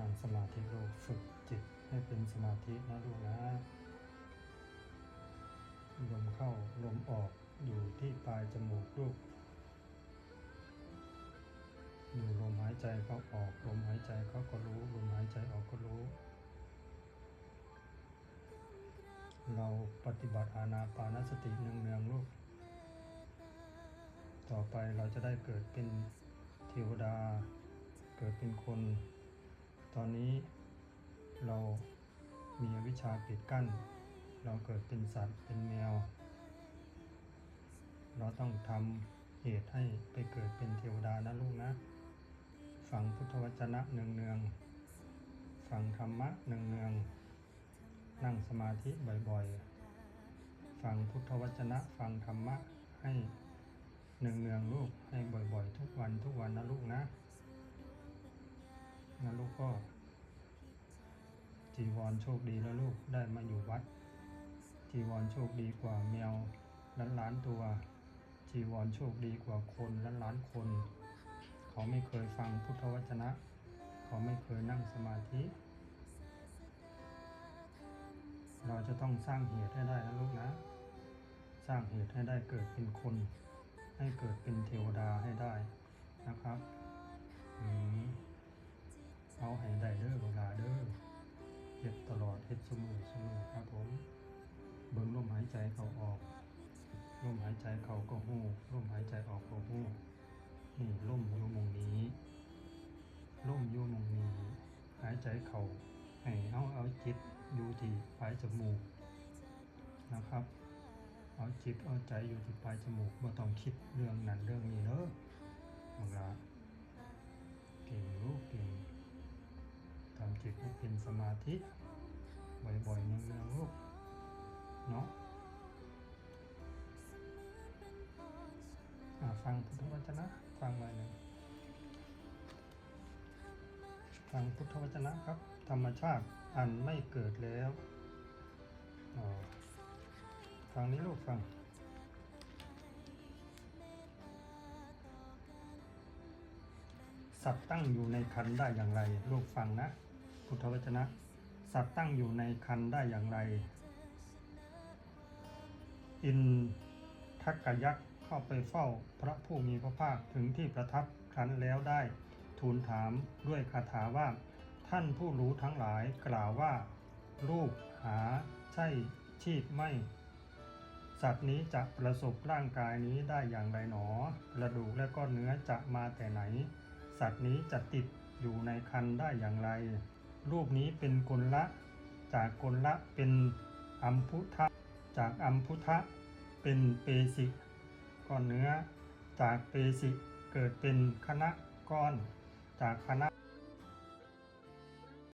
นั่งสมาธิลูกฝึกจิตให้เป็นสมาธินะลูกนะลมเข้าลมออกอยู่ที่ปลายจมูกลูกดูลมหายใจเข้าออกลมหายใจเขาก็รู้ลมหายใจออกก็รู้ เราปฏิบัติอานาปานสติเนืองๆลูก ต่อไปเราจะได้เกิดเป็นเทวดา เกิดเป็นคน ตอนนี้เรามีวิชชาปิดกั้น เราเกิดเป็นสัตว์เป็นแมว เราต้องทำเหตุให้ไปเกิดเป็นเทวดานะลูกนะ ฟังพุทธวจนะเนืองๆ ฟังธรรมะเนืองๆ นั่งสมาธิบ่อยๆ ฟังพุทธวจนะฟังธรรมะให้เนืองๆลูกให้บ่อยๆ ทุกวันทุกวันนะลูกนะ นะลูกก็ จีวรโชคดีแล้วลูกได้มาอยู่วัด จีวรโชคดีกว่าแมวล้านล้านตัว จีวรโชคดีกว่าคนล้านล้านคน เขาไม่เคยฟังพุทธวจนะ เขาไม่เคยนั่งสมาธิ เราจะต้องสร้างเหตุให้ได้นะลูกนะ สร้างเหตุให้ได้เกิดเป็นคน ให้เกิดเป็นเทวดาให้ได้นะครับ อืม เอาให้ได้เด้อเวลาเด้อเฮ็ดตลอดเฮ็ดสมือสมือครับผม เบิ่งลมหายใจเขาออกลมหายใจเขาก็หู้ลมหายใจออกก็หู้นี่ลมอยู่มงนี้ลมอยู่มงนี้ หายใจเขาให้เอาเอาจิตอยู่ที่ปลายจมูกนะครับ เอาจิตเอาใจอยู่ที่ปลายจมูกบ่ต้องคิดเรื่องนั้นเรื่องนี้เด้อบั ธิบ่อยๆเนืองๆลูกเนาะฟังพุทธวจนะ ฟังไว้หนึ่งฟังพุทธวจนะครับ ธรรมชาติอันไม่เกิดแล้วฟังนี้ลูกฟังสัตว์ตั้งอยู่ในคันได้อย่างไร ลูกฟังนะ พุทธวจนะ สัตว์ตั้งอยู่ในคันได้อย่างไร อินทักกยักษ์เข้าไปเฝ้าพระผู้มีพระภาคถึงที่ประทับครั้นแล้วได้ ทูลถามด้วยคาถาว่า ท่านผู้รู้ทั้งหลายกล่าวว่า รูปหาใช่ชีพไม่ สัตว์นี้จะประสบร่างกายนี้ได้อย่างไรหนอกระดูกและก็เนื้อจะมาแต่ไหน สัตว์นี้จะติดอยู่ในคันได้อย่างไร รูปนี้เป็นกลละจากกลละเป็นอัมพุทะจากอัมพุทะเป็นเปสิกก้อนเนื้อ จากเปสิกเกิดเป็นคณะก้อน จากคณะ